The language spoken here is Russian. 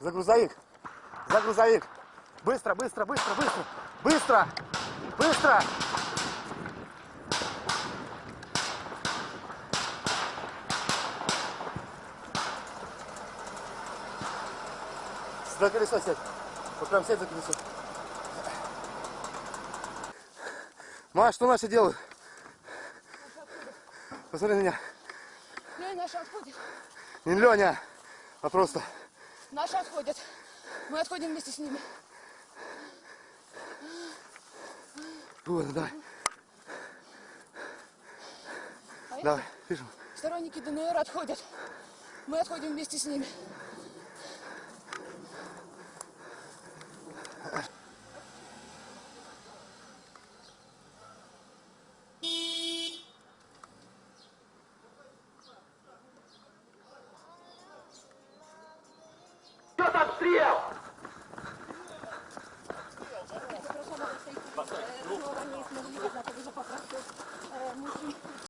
За грузовик. За грузовик. Быстро, быстро, быстро, быстро. Быстро. Быстро. За колесо сядь. Вот прям сядь за колесо. Маш, что наши делают? Посмотри на меня. Не, наши отходят. Не Леня, а просто. Наши отходят. Мы отходим вместе с ними. Вот, давай. Поехали. Давай, пишем. Сторонники ДНР отходят. Мы отходим вместе с ними. industrial.